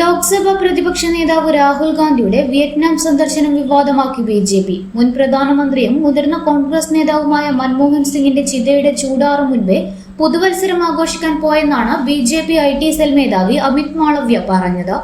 ലോക്സഭാ പ്രതിപക്ഷ നേതാവ് രാഹുൽ ഗാന്ധിയുടെ വിയറ്റ്നാം സന്ദർശനം വിവാദമാക്കി ബി ജെ പി. മുൻ പ്രധാനമന്ത്രിയും മുതിർന്ന കോൺഗ്രസ് നേതാവുമായ മൻമോഹൻ സിംഗിന്റെ ചിതയുടെ ചൂടാറു മുൻപേ പുതുവത്സരം ആഘോഷിക്കാൻ പോയെന്നാണ് B J P I T cell മേധാവി അമിത് മാളവ്യ പറഞ്ഞത്.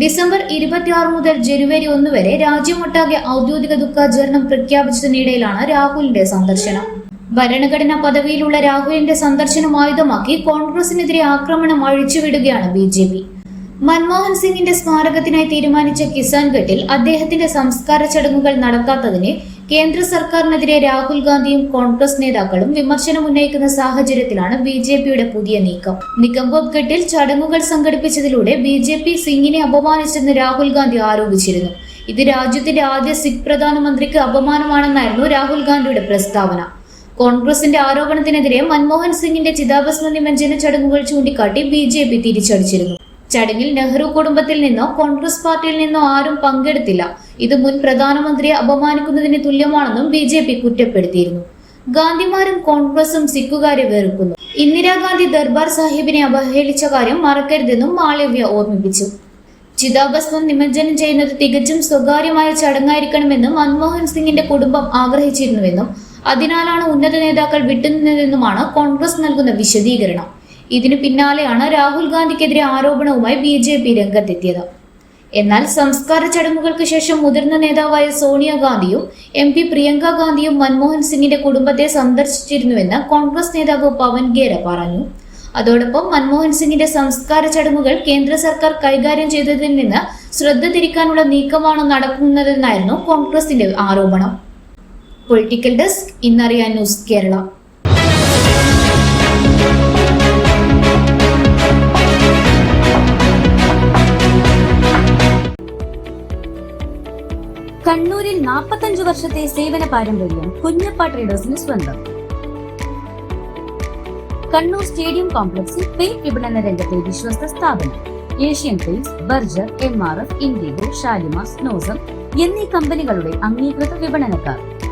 ഡിസംബർ ഇരുപത്തിയാറ് മുതൽ ജനുവരി ഒന്ന് വരെ രാജ്യമൊട്ടാകെ ഔദ്യോഗിക ദുഃഖാചരണം പ്രഖ്യാപിച്ചതിനിടയിലാണ് രാഹുലിന്റെ സന്ദർശനം. ഭരണഘടനാ പദവിയിലുള്ള രാഹുലിന്റെ സന്ദർശനം ആയുധമാക്കി കോൺഗ്രസിനെതിരെ ആക്രമണം അഴിച്ചുവിടുകയാണ് ബി ജെ പി. മൻമോഹൻ സിംഗിന്റെ സ്മാരകത്തിനായി തീരുമാനിച്ച കിസാൻ അദ്ദേഹത്തിന്റെ സംസ്കാര ചടങ്ങുകൾ നടത്താത്തതിനെ കേന്ദ്ര സർക്കാരിനെതിരെ രാഹുൽ ഗാന്ധിയും കോൺഗ്രസ് നേതാക്കളും വിമർശനം ഉന്നയിക്കുന്ന സാഹചര്യത്തിലാണ് ബി ജെ പിയുടെ പുതിയ നീക്കം. നിക്കംബോബ് ചടങ്ങുകൾ സംഘടിപ്പിച്ചതിലൂടെ ബി ജെ പി സിംഗിനെ അപമാനിച്ചെന്ന് രാഹുൽ ഗാന്ധി ആരോപിച്ചിരുന്നു. ഇത് രാജ്യത്തിന്റെ ആദ്യ സിഖ് പ്രധാനമന്ത്രിക്ക് അപമാനമാണെന്നായിരുന്നു രാഹുൽ ഗാന്ധിയുടെ പ്രസ്താവന. കോൺഗ്രസിന്റെ ആരോപണത്തിനെതിരെ മൻമോഹൻ സിംഗിന്റെ ചിതാഭസ്മ നിമഞ്ജന ചടങ്ങുകൾ ചൂണ്ടിക്കാട്ടി ബി ജെ പി തിരിച്ചടിച്ചിരുന്നു. ചടങ്ങിൽ നെഹ്റു കുടുംബത്തിൽ നിന്നോ കോൺഗ്രസ് പാർട്ടിയിൽ നിന്നോ ആരും പങ്കെടുത്തില്ല. ഇത് മുൻ പ്രധാനമന്ത്രിയെ അപമാനിക്കുന്നതിന് തുല്യമാണെന്നും ബി ജെ പി കുറ്റപ്പെടുത്തിയിരുന്നു. ഗാന്ധിമാരും കോൺഗ്രസും സിഖുകാരെ വെറുക്കുന്നു. ഇന്ദിരാഗാന്ധി ദർബാർ സാഹിബിനെ അവഹേളിച്ച കാര്യം മറക്കരുതെന്നും മാളവ്യ ഓർമ്മിപ്പിച്ചു. ചിതാഭസ്മം നിമജ്ജനം ചെയ്യുന്നത് തികച്ചും സ്വകാര്യമായ ചടങ്ങായിരിക്കണമെന്നും മൻമോഹൻ സിംഗിന്റെ കുടുംബം ആഗ്രഹിച്ചിരുന്നുവെന്നും അതിനാലാണ് ഉന്നത നേതാക്കൾ വിട്ടുനിന്നതെന്നുമാണ് കോൺഗ്രസ് നൽകുന്ന വിശദീകരണം. ഇതിനു പിന്നാലെയാണ് രാഹുൽ ഗാന്ധിക്കെതിരെ ആരോപണവുമായി ബി ജെ പി രംഗത്തെത്തിയത്. എന്നാൽ സംസ്കാര ചടങ്ങുകൾക്ക് ശേഷം മുതിർന്ന നേതാവായ സോണിയാഗാന്ധിയും എം പി പ്രിയങ്ക ഗാന്ധിയും മൻമോഹൻ സിംഗിന്റെ കുടുംബത്തെ സന്ദർശിച്ചിരുന്നുവെന്ന് കോൺഗ്രസ് നേതാവ് പവൻ ഗേര പറഞ്ഞു. അതോടൊപ്പം മൻമോഹൻ സിംഗിന്റെ സംസ്കാര ചടങ്ങുകൾ കേന്ദ്ര സർക്കാർ കൈകാര്യം ചെയ്തതിൽ നിന്ന് ശ്രദ്ധ തിരിക്കാനുള്ള നീക്കമാണ് നടക്കുന്നതെന്നായിരുന്നു കോൺഗ്രസിന്റെ ആരോപണം. പൊളിറ്റിക്കൽ ഡെസ്ക് ഇന്നറിയാൻ ന്യൂസ് കേരള. കണ്ണൂരിൽ നാൽപ്പത്തഞ്ചു വർഷത്തെ സേവന പാരമ്പര്യം കുഞ്ഞപ്പ ട്രേഡേഴ്സിന് സ്വന്തം. കണ്ണൂർ സ്റ്റേഡിയം കോംപ്ലക്സിൽ പെയിന്റ് വിപണന രംഗത്തെ വിശ്വസ്ത സ്ഥാപനം. Asian Paints Berger M R F Indigo Shalimar Snowcem എന്നീ കമ്പനികളുടെ അംഗീകൃത വിപണനക്കാർ.